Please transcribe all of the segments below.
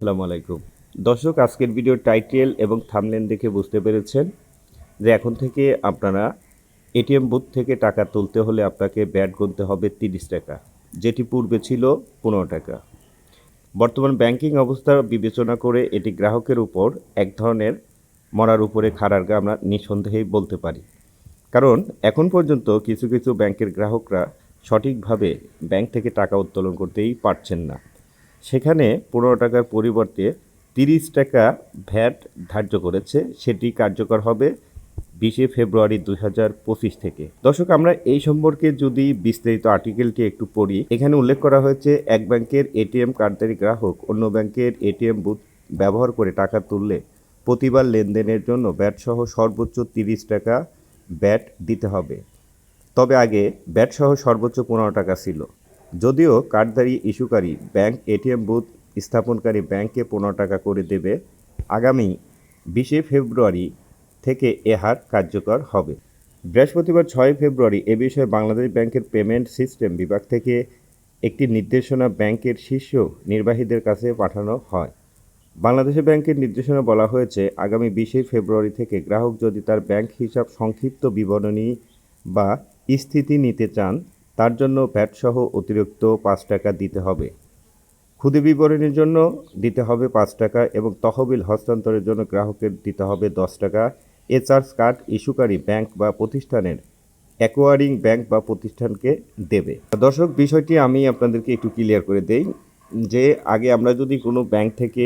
আসসালামু আলাইকুম। দর্শক, আজকের ভিডিও টাইটেল এবং থামলেন দেখে বুঝতে পেরেছেন যে এখন থেকে আপনারা এটিএম বুথ থেকে টাকা তুলতে হলে আপনাকে ব্যাট গুনতে হবে তিরিশ টাকা, যেটি পূর্বে ছিল পনেরো টাকা। বর্তমান ব্যাংকিং অবস্থা বিবেচনা করে এটি গ্রাহকের উপর এক ধরনের মরার উপরে খাড়ার গা আমরা নিঃসন্দেহেই বলতে পারি। কারণ এখন পর্যন্ত কিছু কিছু ব্যাংকের গ্রাহকরা সঠিকভাবে ব্যাংক থেকে টাকা উত্তোলন করতেই পারছেন না। সেখানে পনেরো টাকার পরিবর্তে তিরিশ টাকা ভ্যাট ধার্য করেছে। সেটি কার্যকর হবে বিশে ফেব্রুয়ারি দুই হাজার পঁচিশ থেকে। দর্শক, আমরা এই সম্পর্কে যদি বিস্তারিত আর্টিকেলটি একটু পড়ি, এখানে উল্লেখ করা হয়েছে, এক ব্যাংকের এটিএম কার্ডধারী গ্রাহক অন্য ব্যাংকের এটিএম বুথ ব্যবহার করে টাকা তুললে প্রতিবার লেনদেনের জন্য ব্যাট সহ সর্বোচ্চ তিরিশ টাকা ব্যাট দিতে হবে। তবে আগে ব্যাট সহ সর্বোচ্চ পনেরো টাকা ছিল। যদিও কার্ডধারী ইস্যুকারী ব্যাংক এটিএম বুথ স্থাপনকারী ব্যাংকে পনেরো টাকা করে দেবে আগামী বিশে ফেব্রুয়ারি থেকে এ হার কার্যকর হবে। বৃহস্পতিবার ছয় ফেব্রুয়ারি এ বিষয়ে বাংলাদেশ ব্যাংকের পেমেন্ট সিস্টেম বিভাগ থেকে একটি নির্দেশনা ব্যাংকের শীর্ষ নির্বাহীদের কাছে পাঠানো হয়। বাংলাদেশ ব্যাংকের নির্দেশনা বলা হয়েছে, আগামী বিশে ফেব্রুয়ারি থেকে গ্রাহক যদি তার ব্যাংক হিসাব সংক্ষিপ্ত বিবরণী বা স্থিতি নিতে চান তার জন্য ভ্যাটসহ অতিরিক্ত পাঁচ টাকা দিতে হবে। ক্ষুদে বিবরণীর জন্য দিতে হবে পাঁচ টাকা এবং তহবিল হস্তান্তরের জন্য গ্রাহকের দিতে হবে দশ টাকা। এ চার্জ কার্ড ইস্যুকারী ব্যাংক বা প্রতিষ্ঠানের অ্যাকোয়ারিং ব্যাংক বা প্রতিষ্ঠানকে দেবে। দর্শক, বিষয়টি আমি আপনাদেরকে একটু ক্লিয়ার করে দেই যে আগে আমরা যদি কোনো ব্যাংক থেকে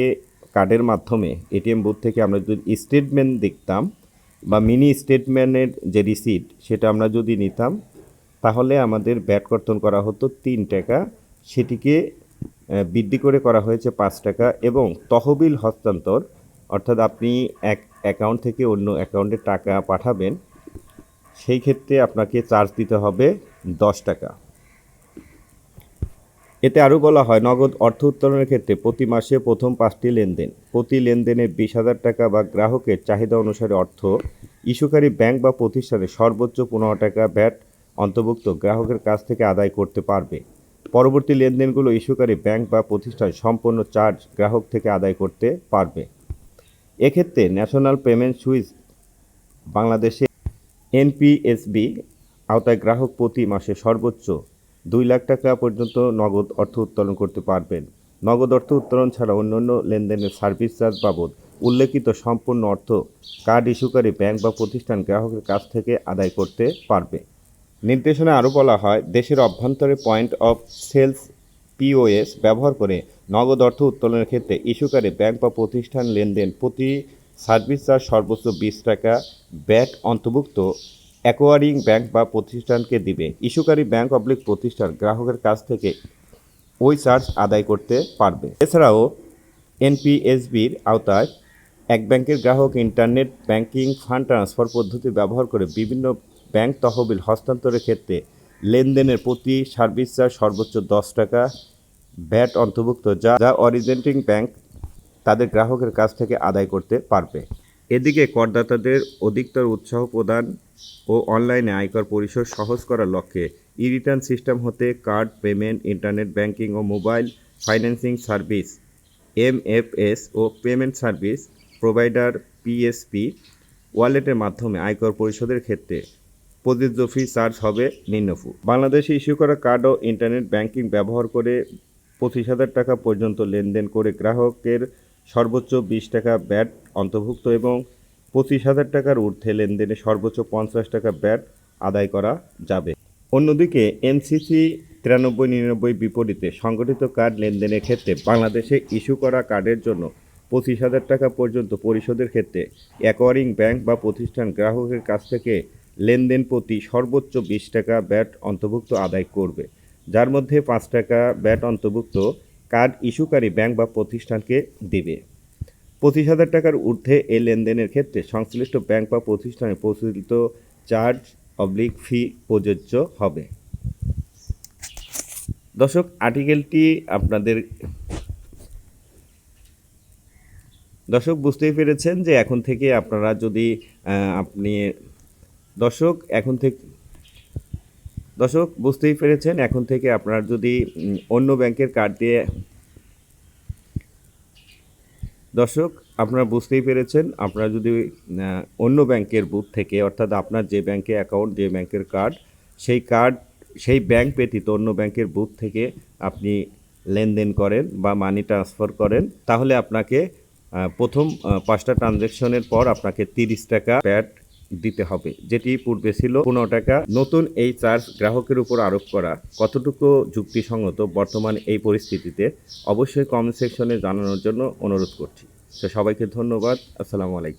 কার্ডের মাধ্যমে এটিএম বুথ থেকে আমরা যদি স্টেটমেন্ট দেখতাম বা মিনি স্টেটমেন্টের যে রিসিট সেটা আমরা যদি নিতাম তাহলে আমাদের ব্যাট কর্তন করা হতো তিন টাকা, সেটিকে বৃদ্ধি করে করা হয়েছে পাঁচ টাকা এবং তহবিল হস্তান্তর, অর্থাৎ আপনি এক অ্যাকাউন্ট থেকে অন্য অ্যাকাউন্টে টাকা পাঠাবেন, সেই ক্ষেত্রে আপনাকে চার্জ দিতে হবে দশ টাকা। এতে আরও বলা হয়, নগদ অর্থ উত্তোলনের ক্ষেত্রে প্রতি মাসে প্রথম পাঁচটি লেনদেন। প্রতি লেনদেনে বিশ হাজার টাকা বা গ্রাহকের চাহিদা অনুসারে অর্থ, ইস্যুকারী ব্যাংক বা প্রতিষ্ঠানে সর্বোচ্চ পনেরো টাকা ব্যাট অন্তর্ভুক্ত গ্রাহকের কাছ থেকে আদায় করতে পারবে। পরবর্তী লেনদেনগুলো ইস্যুকারী ব্যাংক বা প্রতিষ্ঠান সম্পূর্ণ চার্জ গ্রাহক থেকে আদায় করতে পারবে। এক্ষেত্রে ন্যাশনাল পেমেন্ট সুইচ বাংলাদেশে এনপিএসবি আওতায় গ্রাহক প্রতি মাসে সর্বোচ্চ দুই লাখ টাকা পর্যন্ত নগদ অর্থ উত্তোলন করতে পারবেন। নগদ অর্থ উত্তোলন ছাড়া অন্যান্য লেনদেনের সার্ভিস চার্জ বাবদ উল্লেখিত সম্পূর্ণ অর্থ কার্ড ইস্যুকারী ব্যাংক বা প্রতিষ্ঠান গ্রাহকের কাছ থেকে আদায় করতে পারবে। নির্দেশনা আরও বলা হয়, দেশের অভ্যন্তরে পয়েন্ট অফ সেলস পিওএস ব্যবহার করে নগদ অর্থ উত্তোলনের ক্ষেত্রে ইস্যুকারী ব্যাংক বা প্রতিষ্ঠান লেনদেন প্রতি সার্ভিস চার্জ সর্বোচ্চ বিশ টাকা ব্যাট অন্তর্ভুক্ত অ্যাকোয়ারিং ব্যাংক বা প্রতিষ্ঠানকে দিবে। ইস্যুকারী ব্যাংক অবলিক প্রতিষ্ঠান গ্রাহকের কাছ থেকে ওই চার্জ আদায় করতে পারবে। এছাড়াও এনপিএসবির আওতায় এক ব্যাংকের গ্রাহক ইন্টারনেট ব্যাংকিং ফান্ড ট্রান্সফার পদ্ধতি ব্যবহার করে বিভিন্ন ব্যাংক তহবিল হস্তান্তরের ক্ষেত্রে লেনদেনের প্রতি সার্ভিস চার্জ সর্বোচ্চ দশ টাকা, ব্যাট অন্তর্ভুক্ত যা যা অরিজেন্টিং ব্যাংক তাদের গ্রাহকের কাছ থেকে আদায় করতে পারবে। এদিকে করদাতাদের অধিকতর উৎসাহ প্রদান ও অনলাইনে আয়কর পরিশোধ সহজ করার লক্ষ্যে ই রিটার্ন সিস্টেম হতে কার্ড, পেমেন্ট, ইন্টারনেট ব্যাংকিং ও মোবাইল ফাইন্যান্সিং সার্ভিস এমএফএস ও পেমেন্ট সার্ভিস প্রোভাইডার পিএসপি ওয়ালেটের মাধ্যমে আয়কর পরিশোধের ক্ষেত্রে প্রযোজ্য ফি চার্জ হবে নিম্নফু। বাংলাদেশে ইস্যু করা কার্ড ও ইন্টারনেট ব্যাংকিং ব্যবহার করে পঁচিশ হাজার টাকা পর্যন্ত লেনদেন করে গ্রাহকের সর্বোচ্চ বিশ টাকা ব্যাট অন্তর্ভুক্ত এবং পঁচিশ হাজার টাকার ঊর্ধ্বে লেনদেনে সর্বোচ্চ পঞ্চাশ টাকা ব্যাট আদায় করা যাবে। অন্যদিকে এমসিসি তিরানব্বই নিরানব্বই বিপরীতে সংগঠিত কার্ড লেনদেনের ক্ষেত্রে বাংলাদেশে ইস্যু করা কার্ডের জন্য পঁচিশ হাজার টাকা পর্যন্ত পরিশোধের ক্ষেত্রে অ্যাকোয়ারিং ব্যাংক বা প্রতিষ্ঠান গ্রাহকের কাছ থেকে লেনদেন প্রতি সর্বোচ্চ বিশ টাকা ব্যাট অন্তর্ভুক্ত আদায় করবে। যার মধ্যে পাঁচ টাকা ব্যাট অন্তর্ভুক্ত কার্ড ইস্যুকারী ব্যাংক বা প্রতিষ্ঠানকে দেবে। পঁচিশ হাজার টাকার ঊর্ধ্বে এই লেনদেনের ক্ষেত্রে সংশ্লিষ্ট ব্যাংক বা প্রতিষ্ঠানে প্রচলিত চার্জ অবলিক ফি প্রযোজ্য হবে। দর্শক, আর্টিকেলটি আপনাদের দর্শক বুঝতেই পেরেছেন যে এখন থেকে আপনারা যদি আপনি দর্শক, এখন থেকে দর্শক, বুঝতেই পেরেছেন, এখন থেকে আপনারা যদি অন্য ব্যাংকের কার্ড দিয়ে দর্শক, আপনারা বুঝতেই পেরেছেন, আপনারা যদি অন্য ব্যাংকের বুথ থেকে, অর্থাৎ আপনার যে ব্যাংকে অ্যাকাউন্ট যে ব্যাংকের কার্ড সেই কার্ড সেই ব্যাংক ব্যতীত অন্য ব্যাংকের বুথ থেকে আপনি লেনদেন করেন বা মানি ট্রান্সফার করেন, তাহলে আপনাকে প্রথম পাঁচটা ট্রানজ্যাকশনের পর আপনাকে তিরিশ টাকা প্যাড দিতে হবে। যেটি পূর্বে ছিল পনেরো টাকা। নতুন এই চার্জ গ্রাহকের উপর আরোপ করা। কতটুকু যুক্তিসঙ্গত বর্তমান এই পরিস্থিতিতে অবশ্যই কমেন্ট সেকশনে জানানোর জন্য অনুরোধ করছি। তো সবাইকে ধন্যবাদ। আসসালামু আলাইকুম।